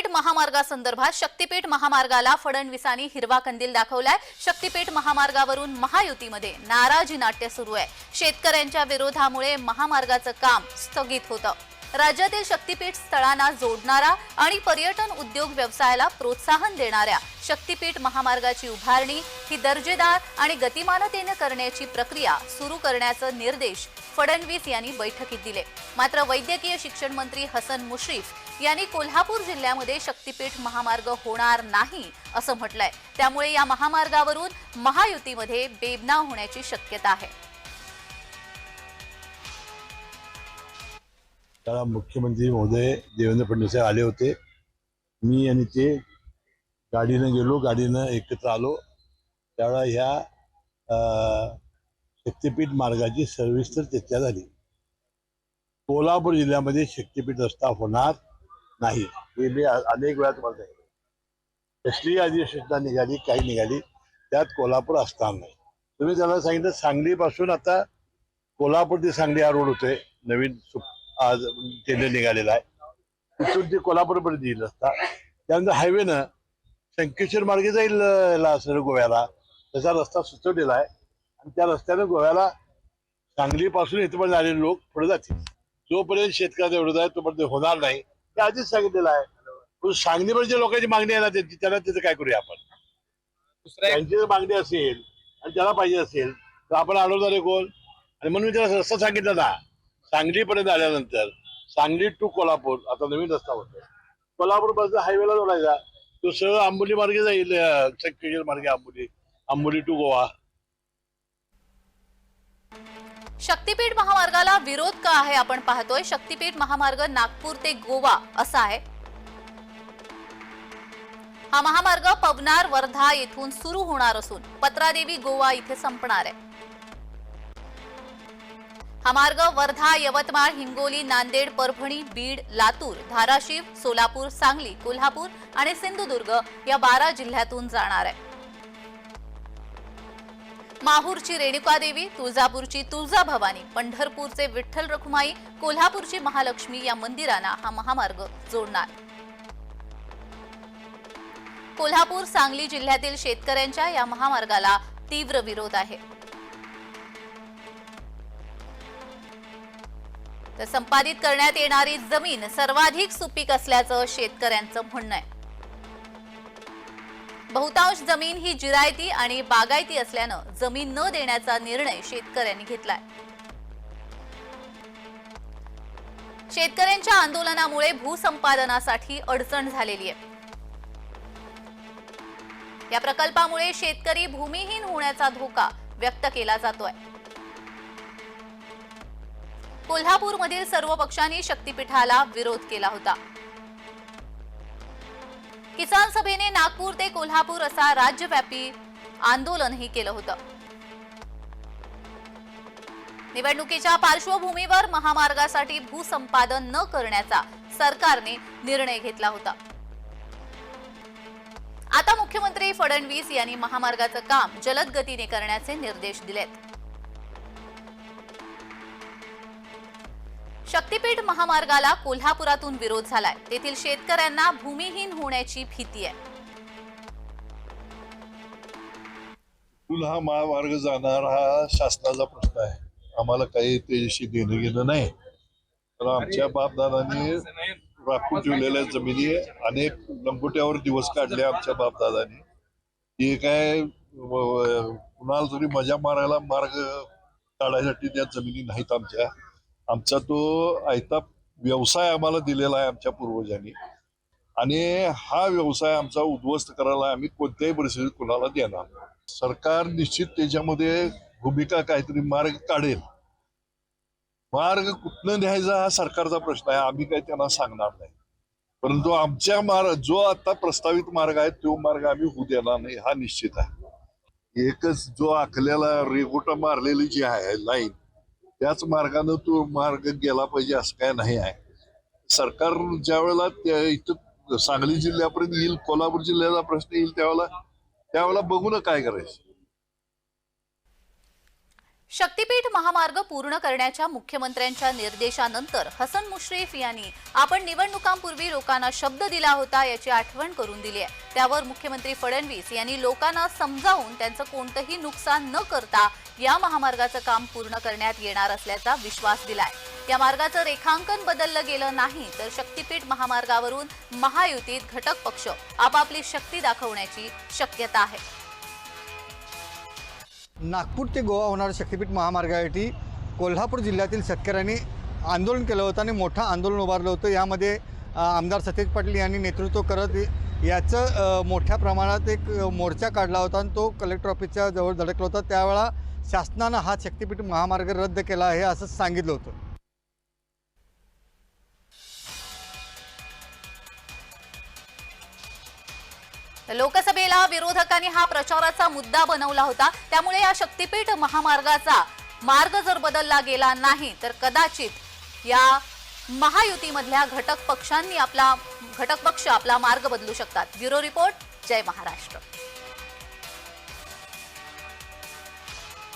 शक्तीपीठ महामार्गासंदर्भात शक्तीपीठ महामार्गाला फडणवीसांनी हिरवा कंदील दाखवलाय. शक्तीपीठ महामार्गावरून महायुतीमध्ये नाराजी नाट्य सुरू आहे. शेतकऱ्यांच्या विरोधामुळे महामार्गाचं काम स्थगित होतं. राज्यातील शक्तीपीठ स्थळांना जोडणारा आणि पर्यटन उद्योग व्यवसायाला प्रोत्साहन देणाऱ्या शक्तीपीठ महामार्गाची उभारणी ही दर्जेदार आणि गतिमानतेनं करण्याची प्रक्रिया सुरू करण्याचे निर्देश फडणवीस यांनी बैठकीत दिले. मात्र वैद्यकीय शिक्षण मंत्री हसन मुश्रीफ यांनी कोल्हापूर जिल्ह्यामध्ये शक्तीपीठ महामार्ग होणार नाही असं म्हटलंय. त्यामुळे या महामार्गावरून महायुतीमध्ये बेबनाव होण्याची शक्यता आहे. त्याला मुख्यमंत्री महोदय देवेंद्र फडणवीस आले होते. मी आणि ते गाडीनं गेलो गाडीनं एकत्र आलो. त्यावेळा ह्या शक्तिपीठ मार्गाची सविस्तर चर्चा झाली. कोल्हापूर जिल्ह्यामध्ये शक्तिपीठ रस्ता होणार नाही. हे मी अनेक वेळा तुम्हाला सांगितलं. कसली अधिसूचना निघाली काही निघाली त्यात कोल्हापूर असणार नाही. तुम्ही त्याला सांगितलं सांगलीपासून आता कोल्हापूर ते सांगली हा रोड होतोय. नवीन सु- आज टेंडर निघालेला आहे. तिथून ते कोल्हापूरपर्यंत येईल रस्ता. त्यानंतर हायवेनं शंकेश्वर मार्गे जाईल अं, याला सरळ गोव्याला. त्याचा रस्ता सुचवलेला आहे. आणि त्या रस्त्यानं गोव्याला सांगलीपासून इथपर्यंत आलेले लोक पुढे जातील. जोपर्यंत शेतकऱ्याचा विरोध आहे तोपर्यंत होणार नाही. ते आधीच सांगितलेलं आहे. पण सांगलीमध्ये जे लोकांची मागणी आहे ना त्यांची त्याला तिथं काय करूया आपण? त्यांची जर मागणी असेल आणि त्याला पाहिजे असेल तर आपण अडवणार कोण? आणि म्हणून मी त्याला रस्ता सांगितलं ना. सांगलीपर्यंत आल्यानंतर सांगली टू कोल्हापूर आता नवीन रस्ता होतो कोल्हापूर बस हायवेला जोडायचा तो सरळ आंबोली मार्गे जाईल केजर मार्गे आंबोली आंबोली टू गोवा. शक्तीपीठ महामार्गाला विरोध का आहे आपण पाहतोय. शक्तीपीठ महामार्ग नागपूर ते गोवा असा आहे. हा महामार्ग पवनार वर्धा येथून सुरू होणार असून पत्रादेवी गोवा इथे संपणार आहे. हा मार्ग वर्धा यवतमाळ हिंगोली नांदेड परभणी बीड लातूर धाराशिव सोलापूर सांगली कोल्हापूर आणि सिंधुदुर्ग या बारा जिल्ह्यातून जाणार आहे. माहूरची रेणुकादेवी तुळजापूरची तुळजाभवानी पंढरपूरचे विठ्ठल रखुमाई कोल्हापूरची महालक्ष्मी या मंदिरांना हा महामार्ग जोडणार. कोल्हापूर सांगली जिल्ह्यातील शेतकऱ्यांच्या या महामार्गाला तीव्र विरोध आहे. तर संपादित करण्यात येणारी जमीन सर्वाधिक सुपीक असल्याचं शेतकऱ्यांचं म्हणणं आहे. बहुतांश जमीन ही जिरायती आणि बागायती असल्यानं जमीन न देण्याचा निर्णय शेतकऱ्यांनी घेतलाय. शेतकऱ्यांच्या आंदोलनामुळे भूसंपादनासाठी अडचण झालेली आहे. या प्रकल्पामुळे शेतकरी भूमिहीन होण्याचा धोका व्यक्त केला जातोय. कोल्हापूरमधील सर्व पक्षांनी शक्तीपीठाला विरोध केला होता. किसान सभेने नागपूर ते कोल्हापूर असा राज्यव्यापी आंदोलनही केलं होतं. निवडणुकीच्या पार्श्वभूमीवर महामार्गासाठी भूसंपादन न करण्याचा सरकारने निर्णय घेतला होता. आता मुख्यमंत्री फडणवीस यांनी महामार्गाचं काम जलद गतीने करण्याचे निर्देश दिलेत. शक्तीपीठ महामार्गाला कोल्हापुरातून विरोध झालाय. तेथील शेतकऱ्यांना भूमिहीन होण्याची भीती आहे. पूल हा महामार्ग जाणार हा शासनाचा प्रश्न आहे. आम्हाला काही त्याच्याशी देणं घेणं नाही. तर आमच्या बापदादांनी राखून ठेवलेल्या जमिनी अनेक लंगोट्यावर दिवस काढले आमच्या बापदादांनी. ते काय कुणाला तरी मजा मारायला मार्ग काढायसाठी त्या जमिनी नाहीत आमच्या. आमचा तो आयता व्यवसाय आम्हाला दिलेला आहे आमच्या पूर्वजांनी. आणि हा व्यवसाय आमचा उद्ध्वस्त करायला आम्ही कोणत्याही परिस्थितीत कुणाला देणार नाही. सरकार निश्चित त्याच्यामध्ये भूमिका काहीतरी मार्ग काढेल. मार्ग कुठनं न्यायचा हा सरकारचा प्रश्न आहे आम्ही काही त्यांना सांगणार नाही. परंतु आमच्या मार्ग जो आता प्रस्तावित मार्ग आहे तो मार्ग आम्ही होऊ देणार नाही हा निश्चित आहे. एकच जो आखलेला रेगोटा मारलेली जी आहे लाईन त्याच मार्गानं तो मार्ग गेला पाहिजे असं काय नाही आहे. सरकार ज्या वेळेला त्या इथं सांगली जिल्ह्यापर्यंत येईल कोल्हापूर जिल्ह्याचा प्रश्न येईल त्यावेळेला त्यावेळेला बघू ना काय करायचं? शक्तीपीठ महामार्ग पूर्ण करण्याच्या मुख्यमंत्र्यांच्या निर्देशानंतर हसन मुश्रीफ यांनी आपण निवडणुकांपूर्वी लोकांना शब्द दिला होता याची आठवण करून दिली आहे. त्यावर मुख्यमंत्री फडणवीस यांनी लोकांना समजावून त्यांचं कोणतंही नुकसान न करता या महामार्गाचं काम पूर्ण करण्यात येणार असल्याचा विश्वास दिलाय. या मार्गाचं रेखांकन बदललं गेलं नाही तर शक्तीपीठ महामार्गावरून महायुतीत घटक पक्ष आपापली शक्ती दाखवण्याची शक्यता आहे. नागपूर ते गोवा होणारं शक्तीपीठ महामार्गासाठी कोल्हापूर जिल्ह्यातील शेतकऱ्यांनी आंदोलन केलं होतं आणि मोठं आंदोलन उभारलं होतं. यामध्ये आमदार सतेज पाटील यांनी नेतृत्व करत याचं मोठ्या प्रमाणात एक मोर्चा काढला होता आणि तो कलेक्टर ऑफिसच्या जवळ धडकला होता. त्यावेळा शासनानं हा शक्तीपीठ महामार्ग रद्द केला आहे असं सांगितलं होतं. लोकसभेला विरोधकांनी हा प्रचाराचा मुद्दा बनवला होता. त्यामुळे या शक्तीपीठ महामार्गाचा मार्ग जर बदलला गेला नाही तर कदाचित या महायुतीमधल्या घटक पक्षांनी आपला घटक पक्ष आपला मार्ग बदलू शकतात. ब्युरो रिपोर्ट जय महाराष्ट्र.